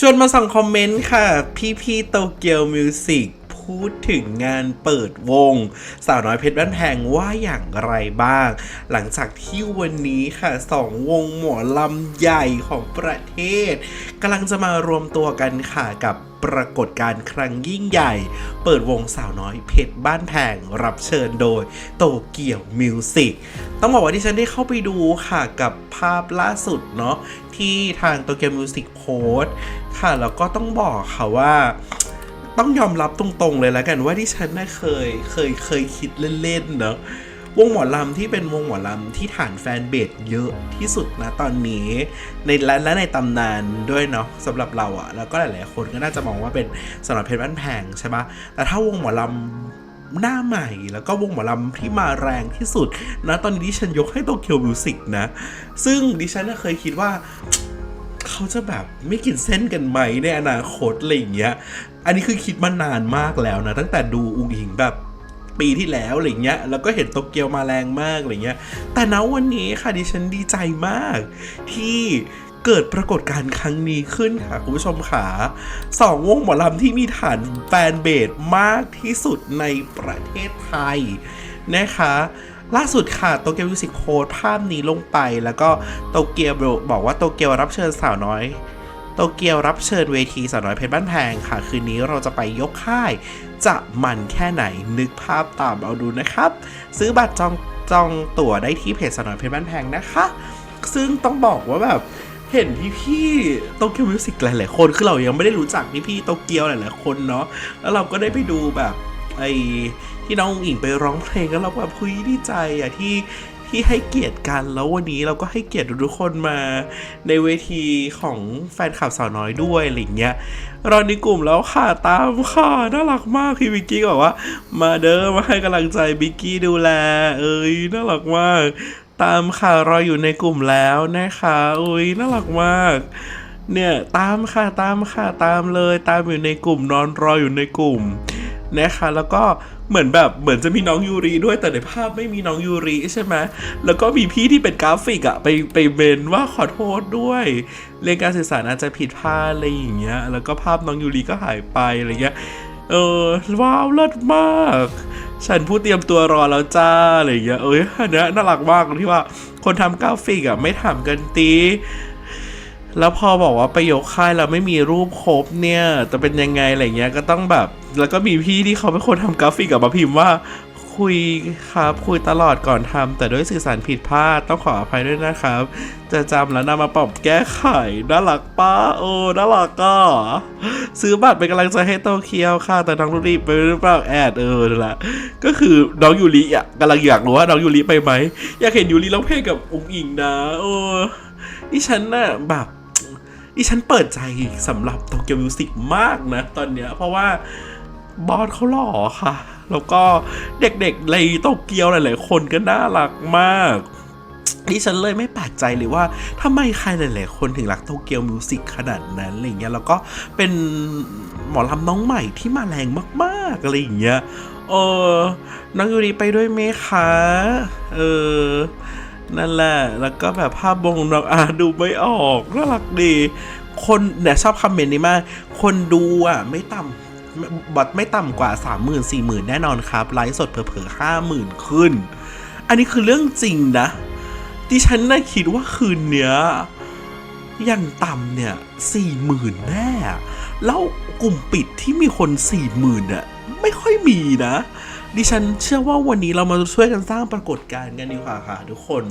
ชวนมาส่งคอมเมนต์ค่ะ พี่พี่โตเกียวมิวสิก พูดถึงงานเปิดวง สาวน้อยเพชรบ้านแพงว่าอย่างไรบ้าง หลังจากที่วันนี้ค่ะสองวงหมอลำใหญ่ของประเทศกำลังจะมารวมตัวกันค่ะกับปรากฏการณ์ครั้งยิ่งใหญ่ เปิดวงสาวน้อยเพชรบ้านแพงรับเชิญโดยโตเกียวมิวสิกต้องบอกว่าที่ฉันได้เข้าไปดูค่ะกับภาพล่าสุดเนาะที่ทางโตเกียวมิวสิกโพสต์ค่ะแล้วก็ต้องบอกค่ะว่า ต้องยอมรับตรงๆเลยแล้วกันว่าที่ฉันน่ะเคยเคยเคยคิดเล่นๆเนาะวงหมอลำที่เป็นวงหมอลำที่ฐานแฟนเบสเยอะที่สุดนะตอนนี้ในและและในตำนานด้วยเนาะสำหรับเราอะแล้วก็หลายๆคนก็น่าจะมองว่าเป็นสำหรับเพชรบ้านแพงใช่ปะแต่ถ้าวงหมอลำหน้าใหม่แล้วก็วงหมอลำที่มาแรงที่สุดนะตอนนี้ดิฉันยกให้โตเกียวมิวสิกนะ ซึ่งดิฉันน่ะเคยคิดว่า เขาจะแบบไม่กินเส้นกันไหมในอนาคตอะไรอย่างเงี้ย อันนี้คือคิดมานานมากแล้วนะ ตั้งแต่ดูอุงอิงแบบปีที่แล้วอะไรเงี้ย แล้วก็เห็นโตเกียวมาแรงมากอะไรเงี้ย แต่ณวันนี้ค่ะดิฉันดีใจมาก ที่เกิดปรากฏการณ์ครั้งนี้ขึ้นค่ะคุณผู้ชมขาสองวงหมอลำที่มีฐานแฟนเบสมากที่สุดในประเทศไทยนะคะ ล่าสุดค่ะโตเกียวมิวสิกโพสภาพนี้ลงไปแล้วก็โตเกียวบอกว่าโตเกียวรับเชิญสาวน้อยโตเกียวรับเชิญเวทีสาวน้อยเพชรบ้านแพงค่ะ คืนนี้เราจะไปยกค่าย จะมันแค่ไหนนึกภาพตามเอาดูนะครับ ซื้อบัตรจองจองตั๋วได้ที่เพจสาวน้อยเพชรบ้านแพงนะคะ ซึ่งต้องบอกว่าแบบเห็นพี่พี่ๆโตเกียวมิวสิกหลาย ๆ คน คือเรายังไม่ได้รู้จักพี่พี่ๆโตเกียวหลาย ๆ คนเนาะแล้วเราก็ได้ไปดูแบบ ไอ้ที่น้องอิงไปร้องเพลงแล้วเราแบบคุยดีใจอะที่ที่ให้เกียรติกันแล้ววันนี้เราก็ให้เกียรติทุกคนมาในเวทีของแฟนคลับสาวน้อยด้วยอะไรเงี้ยรอในกลุ่มแล้วค่ะตามค่ะน่ารักมากพี่บิกกี้บอกว่า มาเด้อมาให้กำลังใจบิกกี้ดูแล เอ้ยน่ารักมาก ตามค่ะรออยู่ในกลุ่มแล้วนะคะอุ้ยน่ารักมากเนี่ยตามค่ะตามค่ะตามเลย ตามอยู่ในกลุ่มนอนรออยู่ในกลุ่ม นะคะแล้วก็เหมือนแบบเหมือนจะมีน้องยูรีด้วยแต่ในภาพไม่มีน้องยูรีใช่ไหมแล้วก็มีพี่ที่เป็นกราฟิกอะไปไปเมนว่าขอโทษด้วยเรื่องการสื่อสารอาจจะผิดพลาดอะไรอย่างเงี้ยแล้วก็ภาพน้องยูรีก็หายไปอะไรเงี้ยเออว้าวเลิศมาก ฉันพูดเตรียมตัวรอแล้วจ้าอะไรเงี้ยเอ้ยอันเนี้ยน่ารักมากที่ว่าคนทำกราฟิกอะไม่ถามกันตี แล้วพอบอกว่าไปยกค่ายแล้วไม่มีรูปครบเนี่ยจะเป็นยังไงอะไรเงี้ยก็ต้องแบบ แล้วก็มีพี่ที่เขาเป็นคนทำกราฟิกกับมาพิมพ์ว่า คุยครับคุยตลอดก่อนทำแต่ด้วยสื่อสารผิดพลาดต้องขออภัยด้วยนะครับ จะจำแล้วนำมาปรับแก้ไขน่ารักป้าโอ้น่ารักก็ซื้อบัตรเป็นกำลังใจให้โตเคียวค่ะ แต่น้องยูริไปหรือเปล่าแอดเออนั่นแหละก็คือน้องยูริอะกำลังอยากรู้ว่าน้องยูริไปไหมอยากเห็นยูริร้องเพลงกับองค์อิงนะ โอ้ดิฉันน่ะแบบ ดิฉันเปิดใจสำหรับโตเกียวมิวสิกมากนะ ตอนเนี้ยเพราะว่าบอสเขาหล่อค่ะ แล้วก็เด็กๆในโตเกียวหลายๆคนก็น่ารักมากดิฉันเลยไม่แปลกใจเลยว่าทำไมใครหลาย ๆ คนถึงรักโตเกียวมิวสิกขนาดนั้นอะไรเงี้ยแล้วก็เป็นหมอลำน้องใหม่ที่มาแรงมากๆอะไรอย่างเงี้ยเออน้องยูริไปด้วยไหมคะ เออ นั่นแหละ แล้วก็แบบภาพบงน้องอาดูไม่ออกน่ารักดี คนเนี่ยชอบคอมเมนต์นี้มาก คนดูอะ ไม่ต่ำบอทไม่ต่ำกว่า 3 0 0 0 0 4 0 0 0 แน่นอนครับ ไลฟ์สดเผลอๆห้าหมื่นขึ้น อันนี้คือเรื่องจริงนะ ดิฉันน่ะคิดว่าคืนเนี้ยอย่างต่ำเนี่ยสี่หมื่นแน่แล้วกลุ่มปิดที่มีคนสี่หมื่นอะไม่ค่อยมีนะ ดิฉันเชื่อว่าวันนี้เรามาช่วยกันสร้างปรากฏการณ์กันดีกว่าค่ะทุกคน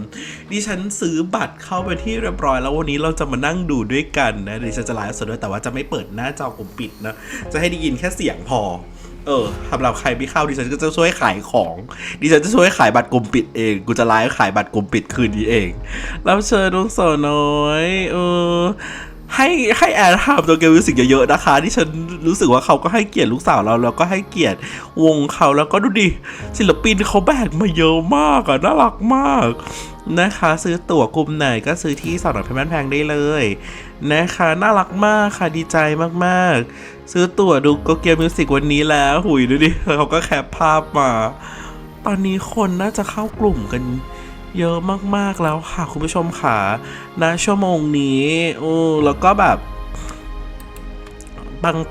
ดิฉันซื้อบัตรเข้าไปที่เรียบร้อยแล้ววันนี้เราจะมานั่งดูด้วยกันนะดิฉันจะไลฟ์สดด้วยแต่ว่าจะไม่เปิดหน้าจอกลุ่มปิดนะ จะให้ได้ยินแค่เสียงพอ เออสำหรับใครไม่เข้าดิฉันก็จะช่วยขายของ ดิฉันจะช่วยขายบัตรกลุ่มปิดเอง กูจะไลฟ์ขายบัตรกลุ่มปิดคืนนี้เองรับเชิญน้องโสาวน้อย เออ ให้ให้แอร์ทามตัวเกมมิวสิกเยอะๆนะคะที่ฉันรู้สึกว่าเขาก็ให้เกียรติลูกสาวเราแล้วก็ให้เกียรติวงเขาแล้วก็ดูดิศิลปินเขาแบกมาเยอะมากอะน่ารักมากนะคะ ซื้อตั๋วกลุ่มไหนก็ซื้อที่สาวหน่อยเพชรบ้านแพงได้เลยนะคะ น่ารักมากค่ะดีใจมากๆ ซื้อตั๋วดูโกเกียมิวสิกวันนี้แล้ว หุยดูดิเขาก็แคปภาพมา ตอนนี้คนน่าจะเข้ากลุ่มกัน เยอะมากๆแล้วค่ะคุณผู้ชมค่ะณชั่วโมงนี้โอ้แล้วก็แบบ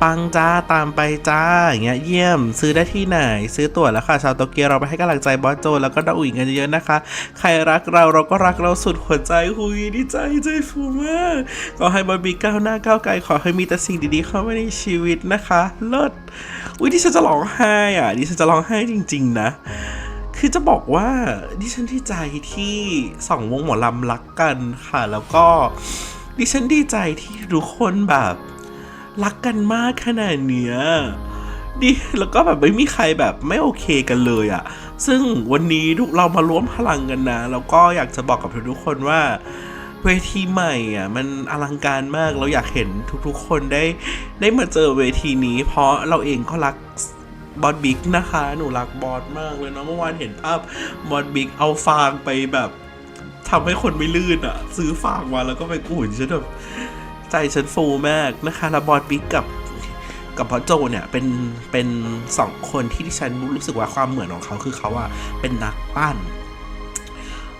ปังๆจ้าตามไปจ้าอย่างเงี้ยเยี่ยมซื้อได้ที่ไหน ซื้อตั๋วแล้วค่ะชาวโตเกียวเราไปให้กำลังใจบอสโจแล้วก็ดาอุ๋ยกันเยอะๆนะคะ ใครรักเราเราก็รักเราสุดหัวใจหุยดีใจใจฟูมากก็ให้บอบบี้ก้าวหน้าก้าวไกลขอให้มีแต่สิ่งดีๆเข้ามาในชีวิตนะคะ เลิศอุ้ยดิฉันจะร้องไห้อะดิฉันจะร้องไห้จริง ๆ นะ คือจะบอกว่าดิฉันดีใจที่สองวงหมอลำรักกันค่ะ แล้วก็ดิฉันดีใจที่ทุกคนแบบรักกันมากขนาดเนี้ยดิแล้วก็แบบไม่มีใครแบบไม่โอเคกันเลยอะ่ะ ซึ่งวันนี้ทุกเรามาร่วมพลังกันนะ แล้วก็อยากจะบอกกับทุกคนว่าเวทีใหม่อะมันอลังการมากเราอยากเห็นทุกๆคนได้ได้มาเจอเวทีนี้ เพราะเราเองก็รัก บอสบิ๊กนะคะ หนูรักบอสมากเลยเนาะเมื่อวานเห็นภาพบอสบิ๊กเอาฟางไปแบบทำให้คนไม่ลื่นอะซื้อฟางมาแล้วก็ไปกุ่นฉันแบบใจฉันฟูมากนะคะแล้วบอสบิ๊กกับกับบอสโจเนี่ยเป็นเป็นสองคนที่ที่ฉันรู้สึกว่าความเหมือนของเขาคือเขาอะเป็นนักปั้น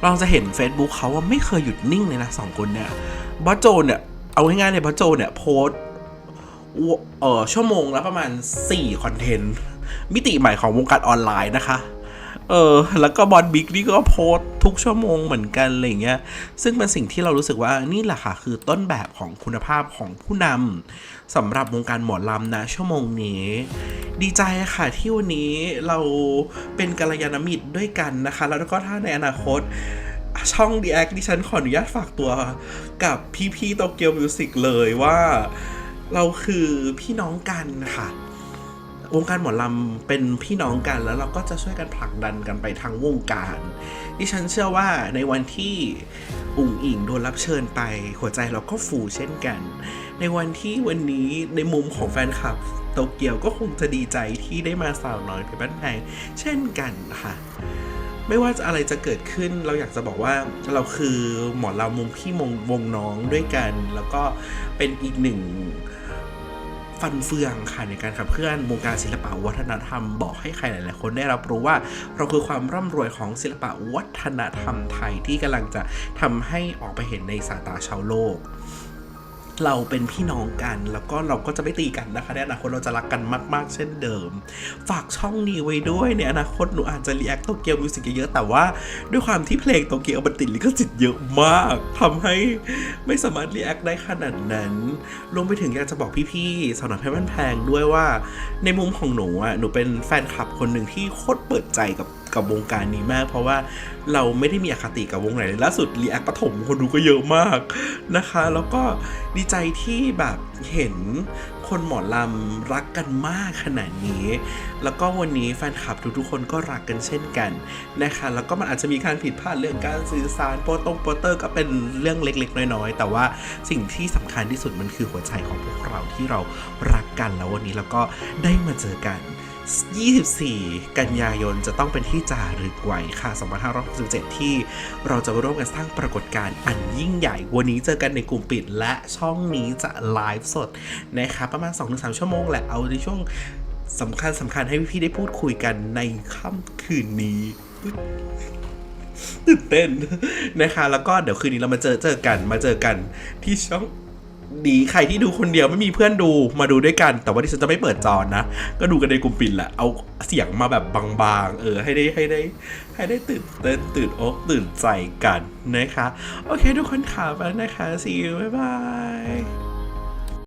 เราจะเห็น Facebook เขาว่าไม่เคยหยุดนิ่งเลยนะสองคนเนี่ยบอสโจเนี่ยเอาง่ายๆเลยบอสโจเนี่ยโพสเอ่อชั่วโมงละประมาณ4คอนเทนต์ มิติใหม่ของวงการออนไลน์นะคะ เออ แล้วก็บอลบิ๊กนี่ก็โพสทุกชั่วโมงเหมือนกันอะไรอย่างเงี้ย ซึ่งเป็นสิ่งที่เรารู้สึกว่านี่แหละค่ะ คือต้นแบบของคุณภาพของผู้นำสำหรับวงการหมอลำนะชั่วโมงนี้ ดีใจค่ะที่วันนี้เราเป็นกัลยาณมิตรด้วยกันนะคะ แล้วก็ถ้าในอนาคตช่อง d ีแอคดิฉันขออนุญาตฝากตัวกับพี่ๆโตเกียวมิวสิกเลยว่า เราคือพี่น้องกันค่ะ วงการหมอลำเป็นพี่น้องกัน แล้วเราก็จะช่วยกันผลักดันกันไปทั้งวงการดิฉันเชื่อว่าในวันที่อุ๋งอิงโดนรับเชิญไป หัวใจเราก็ฟูเช่นกัน ในวันที่วันนี้ในมุมของแฟนคลับโตเกียวก็คงจะดีใจที่ได้มาสาวน้อยเพชรบ้านแพงเช่นกันค่ะไม่ว่าจะอะไรจะเกิดขึ้นเราอยากจะบอกว่าเราคือหมอลำวงพี่มงวงน้องด้วยกัน แล้วก็เป็นอีกหนึ่ง ฟันเฟืองค่ะในการขับเคลื่อนวงการศิลปะวัฒนธรรมบอกให้ใครหลาย ๆ คนได้รับรู้ว่าเราคือความร่ำรวยของศิลปะวัฒนธรรมไทยที่กำลังจะทำให้ออกไปเห็นในสายตาชาวโลก เราเป็นพี่น้องกัน แล้วก็เราก็จะไม่ตีกันนะคะในอนาคตเราจะรักกันมากๆ เช่นเดิม ฝากช่องนี้ไว้ด้วยในอนาคตหนูอาจจะรีแอคโตเกียวมิวสิกเยอะแต่ว่าด้วยความที่เพลงโตเกียวมันติดลิขสิทธิ์เยอะมากทำให้ไม่สามารถรีแอคได้ขนาดนั้นรวมไปถึงอยากจะบอกพี่ๆสาวน้อยเพชรบ้านแพงด้วยว่า ในมุมของหนูอะหนูเป็นแฟนคลับคนหนึ่งที่โคตรเปิดใจกับ กับวงการนี้มาก เพราะว่าเราไม่ได้มีอคติกับวงไหนเลยล่าสุดรีแอคปฐมคนดูก็เยอะมากนะคะ แล้วก็ดีใจที่แบบเห็นคนหมอลำรักกันมากขนาดนี้ แล้วก็วันนี้แฟนคลับทุกๆคนก็รักกันเช่นกันนะคะ แล้วก็มันอาจจะมีการผิดพลาดเรื่องการสื่อสารโปรตงโปรเตอร์ก็เป็นเรื่องเล็กๆ น้อยๆ แต่ว่าสิ่งที่สำคัญที่สุดมันคือหัวใจของพวกเราที่เรารักกันแล้ววันนี้เราก็ได้มาเจอกัน 24 กันยายนจะต้องเป็นที่จารึกไว้ค่ะ 2567 ที่เราจะร่วมกันสร้างปรากฏการณ์อันยิ่งใหญ่ วันนี้เจอกันในกลุ่มปิดและช่องนี้จะไลฟ์สดนะคะประมาณ 2-3 ชั่วโมงแหละ เอาในช่วงสำคัญสำคัญให้พี่ๆได้พูดคุยกันในค่ำคืนนี้ตื่นเต้นนะคะ แล้วก็เดี๋ยวคืนนี้เรามาเจอเจอกันมาเจอกันที่ช่อง ดีใครที่ดูคนเดียวไม่มีเพื่อนดูมาดูด้วยกัน แต่ว่าดิฉันจะไม่เปิดจอนะ ก็ดูกันในกลุ่มปิดแหละ เอาเสียงมาแบบบางๆ เออ ให้ได้ให้ได้ ให้ได้ตื่นเต้นตื่นอกตื่นใจกันนะคะ โอเคทุกคนขาไปนะคะ see you บ๊ายบาย